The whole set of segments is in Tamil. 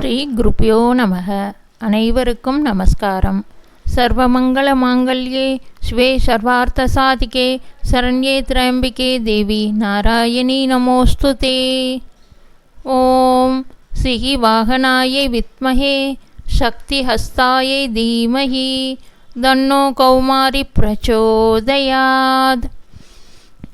ஸ்ரீ குருப்பியோ நமக. அனைவருக்கும் நமஸ்காரம். சர்வமங்கள மாங்கல்யே ஸ்வே சர்வார்த்த சாதிகே சரண்யே திரம்பிகே தேவி நாராயணி நமோஸ்துதே ஓம் சிகி வாகனாயை வித்மகே சக்தி ஹஸ்தாயை தீமஹி தன்னோ கௌமாரி பிரச்சோதயாத்.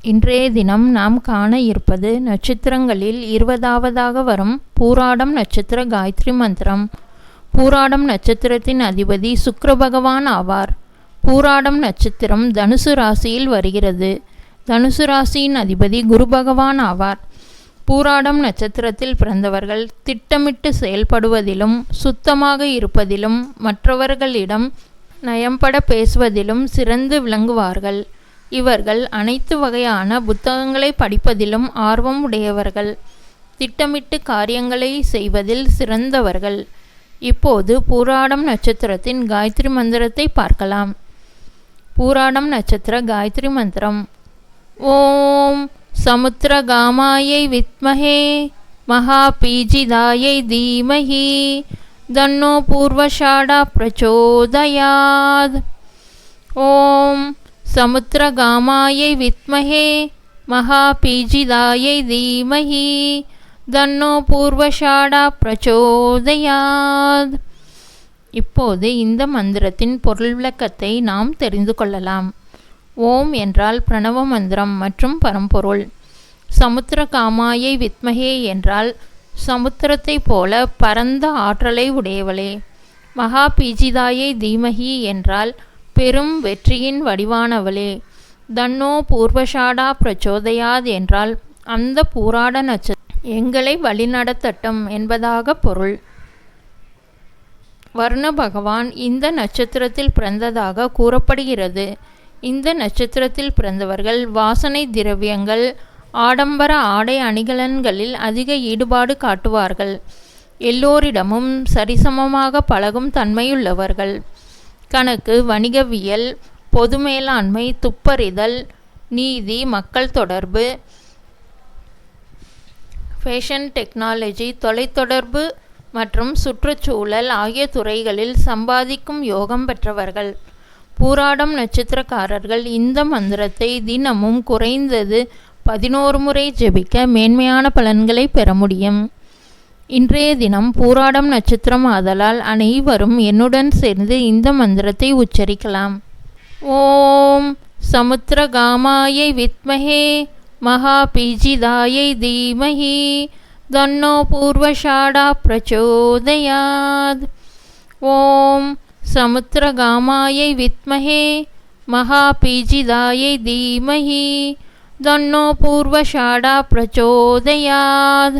இன்றைய தினம் நாம் காண இருப்பது நட்சத்திரங்களில் இருபதாவதாக வரும் பூராடம் நட்சத்திர காயத்ரி மந்திரம். பூராடம் நட்சத்திரத்தின் அதிபதி சுக்கர பகவான் ஆவார். பூராடம் நட்சத்திரம் தனுசு ராசியில் வருகிறது. தனுசு ராசியின் அதிபதி குரு பகவான் ஆவார். பூராடம் நட்சத்திரத்தில் பிறந்தவர்கள் திட்டமிட்டு செயல்படுவதிலும் சுத்தமாக இருப்பதிலும் மற்றவர்களிடம் நயம்பட பேசுவதிலும் சிறந்து விளங்குவார்கள். இவர்கள் அனைத்து வகையான புத்தகங்களை படிப்பதிலும் ஆர்வம் உடையவர்கள். திட்டமிட்டு காரியங்களை செய்வதில் சிறந்தவர்கள். இப்போது பூராடம் நட்சத்திரத்தின் காயத்ரி மந்திரத்தை பார்க்கலாம். பூராடம் நட்சத்திர காயத்ரி மந்திரம். ஓம் சமுத்திரகாமாயை வித்மஹே மகா பீஜிதாயை தீமஹி தன்னோ பூர்வஷாடா பிரச்சோதயாத். ஓம் சமுத்திரகாமாயை வித்மஹே மகாபீஜிதாயை தீமஹி தன்னோ பூர்வஷாடா பிரச்சோதயாத். இப்போது இந்த மந்திரத்தின் பொருள் விளக்கத்தை நாம் தெரிந்து கொள்ளலாம். ஓம் என்றால் பிரணவ மந்திரம் மற்றும் பரம்பொருள். சமுத்திர காமாயை வித்மகே என்றால் சமுத்திரத்தைப் போல பரந்த ஆற்றலை உடையவளே. மகாபீஜிதாயை தீமகி என்றால் பெரும் வெற்றியின் வடிவானவளே. தன்னோ பூர்வஷாடா பிரச்சோதயாத் என்றால் அந்த பூராட நட்ச எங்களை வழிநடத்தட்டும் என்பதாக பொருள். வர்ண பகவான் இந்த நட்சத்திரத்தில் பிறந்ததாக கூறப்படுகிறது. இந்த நட்சத்திரத்தில் பிறந்தவர்கள் வாசனை திரவியங்கள் ஆடம்பர ஆடை அணிகலன்களில் அதிக ஈடுபாடு காட்டுவார்கள். எல்லோரிடமும் சரிசமமாக பழகும் தன்மையுள்ளவர்கள். கணக்கு வணிகவியல் பொது மேலாண்மை துப்பறிதல் நீதி மக்கள் தொடர்பு ஃபேஷன் டெக்னாலஜி தொலைத்தொடர்பு மற்றும் சுற்றுச்சூழல் ஆகிய துறைகளில் சம்பாதிக்கும் யோகம் பெற்றவர்கள். பூராடம் நட்சத்திரக்காரர்கள் இந்த மந்திரத்தை தினமும் குறைந்தது பதினோரு முறை ஜெபிக்க மேன்மையான பலன்களை பெற முடியும். இன்றைய தினம் பூராடம் நட்சத்திரம் ஆதலால் அனைவரும் என்னுடன் சேர்ந்து இந்த மந்திரத்தை உச்சரிக்கலாம். ஓம் சமுத்திரகாமாயை வித்மஹே மகா பீஜிதாயை தீமஹி தன்னோ பூர்வஷாடா பிரச்சோதயாத். ஓம் சமுத்திரகாமாயை வித்மஹே மகாபீஜிதாயை தீமஹி தன்னோ பூர்வஷாடா பிரச்சோதயாத்.